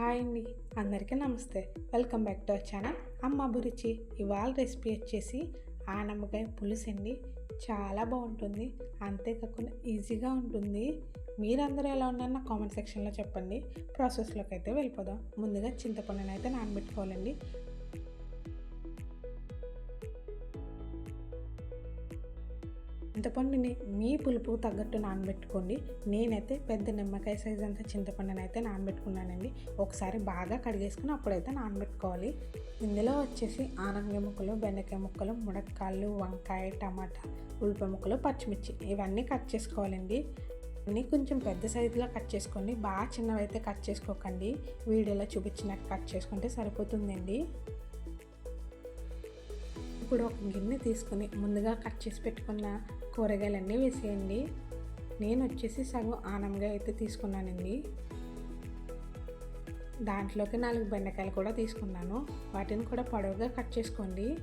Hi అండి. అందరికీ నమస్తే. Welcome back to our channel. అమ్మ అభిరుచి. ఇవాళ రెసిపీ వచ్చేసి ఆనమ్మకాయ పులుసు అండి. చాలా బాగుంటుంది. అంతేకాకుండా ఈజీగా ఉంటుంది. మీరందరూ ఎలా ఉన్నారో నా కామెంట్ సెక్షన్లో చెప్పండి. ప్రాసెస్లోకి అయితే వెళ్ళిపోదాం. ముందుగా చింతపండుని అయితే నానబెట్టుకోవాలండి. చింతపండుని మీ పులుపు తగ్గట్టు నానబెట్టుకోండి. నేనైతే పెద్ద నిమ్మకాయ సైజ్ అంత చింతపండుని అయితే నానబెట్టుకున్నానండి. ఒకసారి బాగా కడిగేసుకుని అప్పుడైతే నానబెట్టుకోవాలి. ఇందులో వచ్చేసి ఆనంగ ముక్కలు బెండకాయ ముక్కలు ముడక్కాళ్ళు వంకాయ టమాటా ఉల్లిపాయ ముక్కలు పచ్చిమిర్చి ఇవన్నీ కట్ చేసుకోవాలండి. అన్నీ కొంచెం పెద్ద సైజులో కట్ చేసుకోండి. బాగా చిన్నవైతే కట్ చేసుకోకండి. వీడియోలో చూపించినట్టు కట్ చేసుకుంటే సరిపోతుందండి. ఇప్పుడు ఒక గిన్నె తీసుకుని ముందుగా కట్ చేసి పెట్టుకున్న కూరగాయలన్నీ వేసేయండి. నేను వచ్చేసి సగం ఆనంగా అయితే తీసుకున్నానండి. దాంట్లోకి నాలుగు బెండకాయలు కూడా తీసుకున్నాను. వాటిని కూడా పొడవుగా కట్ చేసుకోండి.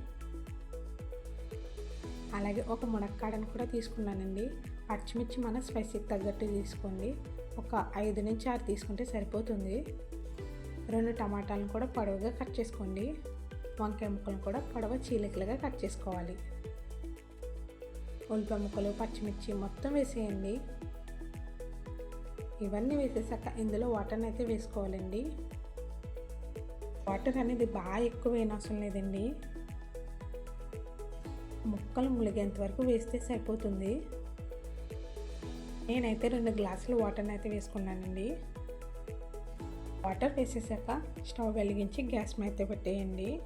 అలాగే ఒక మునక్కాడను కూడా తీసుకున్నానండి. పచ్చిమిర్చి మన స్పైసీకి తగ్గట్టు తీసుకోండి. ఒక ఐదు నుంచి ఆరు తీసుకుంటే సరిపోతుంది. రెండు టమాటాలను కూడా పొడవుగా కట్ చేసుకోండి. వంకాయ ముక్కలను కూడా పొడవ చీలికలుగా కట్ చేసుకోవాలి. ఉల్లిపాయ ముక్కలు పచ్చిమిర్చి మొత్తం వేసేయండి. ఇవన్నీ వేసేసాక ఇందులో వాటర్ని అయితే వేసుకోవాలండి. వాటర్ అనేది బాగా ఎక్కువ వేయనవసరం లేదండి. ముక్కలు ములిగేంత వరకు వేస్తే సరిపోతుంది. నేనైతే రెండు గ్లాసులు వాటర్ని అయితే వేసుకున్నానండి. వాటర్ వేసేసాక స్టవ్ వెలిగించి గ్యాస్ మీద పెట్టేయండి.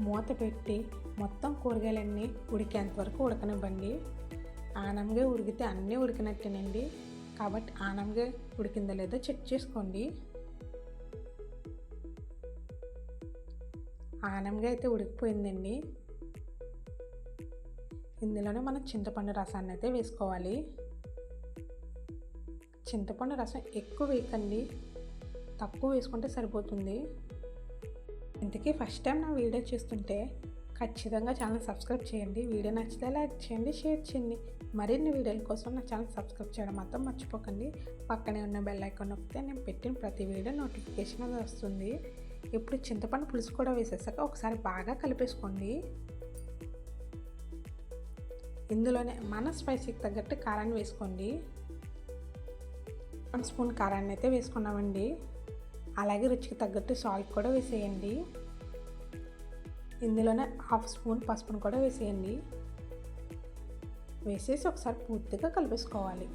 మూత పెట్టి మొత్తం కూరగాయలన్నీ ఉడికేంత వరకు ఉడకనివ్వండి. ఆనంగా ఉడికితే అన్నీ ఉడికినట్టేనండి. కాబట్టి ఆనంగా ఉడికిందో లేదో చెక్ చేసుకోండి. ఆనంగా అయితే ఉడికిపోయిందండి. ఇందులోనే మనం చింతపండు రసాన్ని అయితే వేసుకోవాలి. చింతపండు రసం ఎక్కువ వేయకండి. తక్కువ వేసుకుంటే సరిపోతుంది. ఇంతకీ ఫస్ట్ టైం నా వీడియో చూస్తుంటే ఖచ్చితంగా ఛానల్ సబ్స్క్రైబ్ చేయండి. వీడియో నచ్చితే లైక్ చేయండి షేర్ చేయండి. మరిన్ని వీడియోల కోసం నా ఛానల్ సబ్స్క్రైబ్ చేయడం మాత్రం మర్చిపోకండి. పక్కనే ఉన్న బెల్ ఐకాన్ నొక్కితే నేను పెట్టిన ప్రతి వీడియో నోటిఫికేషన్ అది వస్తుంది. ఇప్పుడు చింతపండు పులుసు కూడా వేసేసాక ఒకసారి బాగా కలిపేసుకోండి. ఇందులోనే మన స్పైసీకి తగ్గట్టు కారాన్ని వేసుకోండి. వన్ స్పూన్ కారాన్ని అయితే వేసుకున్నామండి. అలాగే రుచికి తగ్గట్టు సాల్ట్ కూడా వేసేయండి. ఇందులోనే హాఫ్ స్పూన్ పసుపును కూడా వేసేయండి. వేసేసి ఒకసారి పూర్తిగా కలిపేసుకోవాలి.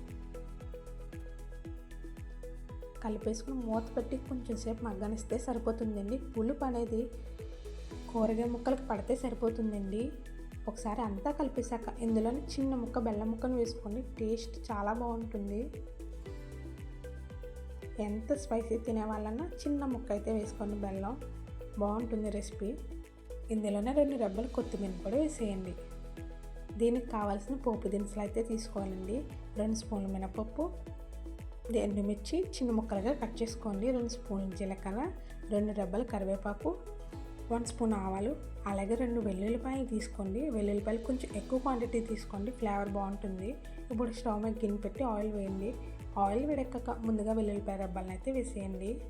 కలిపేసుకుని మూత పెట్టి కొంచెం సేపు మగ్గనిస్తే సరిపోతుందండి. పులుపు అనేది కూరగాయ ముక్కలకు పడితే సరిపోతుందండి. ఒకసారి అంతా కలిపేశాక ఇందులోనే చిన్న ముక్క బెల్లం ముక్కను వేసుకోండి టేస్ట్ చాలా బాగుంటుంది. ఎంత స్పైసీ తినే వాళ్ళన్నా చిన్న ముక్క అయితే వేసుకోండి బెల్లం. బాగుంటుంది రెసిపీ. ఇందులోనే రెండు రెబ్బలు కొత్తిమీర కూడా వేసేయండి. దీనికి కావాల్సిన పోపు దినుసులు అయితే తీసుకోవాలండి. రెండు స్పూన్ల మినపప్పు ఎండుమిర్చి చిన్న ముక్కలుగా కట్ చేసుకోండి. రెండు స్పూన్ల జీలకర్ర రెండు రెబ్బలు కరివేపాకు వన్ స్పూన్ ఆవాలు అలాగే రెండు వెల్లుల్లిపాయలు తీసుకోండి. వెల్లుల్లిపాయలు కొంచెం ఎక్కువ క్వాంటిటీ తీసుకోండి. ఫ్లేవర్ బాగుంటుంది. ఇప్పుడు స్టవ్ మీద గిన్నె పెట్టి ఆయిల్ వేయండి. ఆయిల్ వేడెక్కక ముందుగా వెల్లుల్లిపాయ రబ్బాలను అయితే వేసేయండి.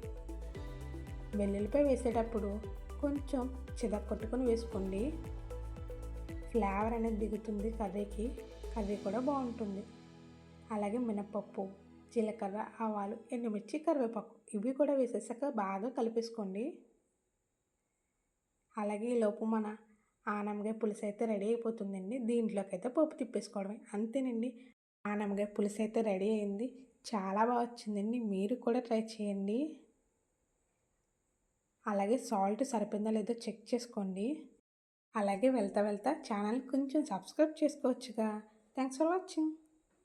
వెల్లుల్లిపాయ వేసేటప్పుడు కొంచెం కొట్టుకొని వేసుకోండి. ఫ్లేవర్ అనేది దిగుతుంది కర్రీకి కర్రీ కూడా బాగుంటుంది. అలాగే మినపప్పు జీలకర్ర ఆవాలు ఎండుమిర్చి కరివేపాకు ఇవి కూడా వేసేసాక బాగా కలిపేసుకోండి. అలాగే ఈ లోపు మన ఆనమగాయ పులుసు అయితే రెడీ అయిపోతుందండి. దీంట్లోకి అయితే పప్పు తిప్పేసుకోవడమే. అంతేనండి. ఆనమగాయ పులుసు అయితే రెడీ అయింది. చాలా బాగా వచ్చిందండి. మీరు కూడా ట్రై చేయండి. అలాగే సాల్ట్ సరిపోయిందా లేదో చెక్ చేసుకోండి. అలాగే వెళ్తా వెళ్తా ఛానల్ కొంచెం సబ్స్క్రైబ్ చేసుకోవచ్చుగా. Thanks for watching.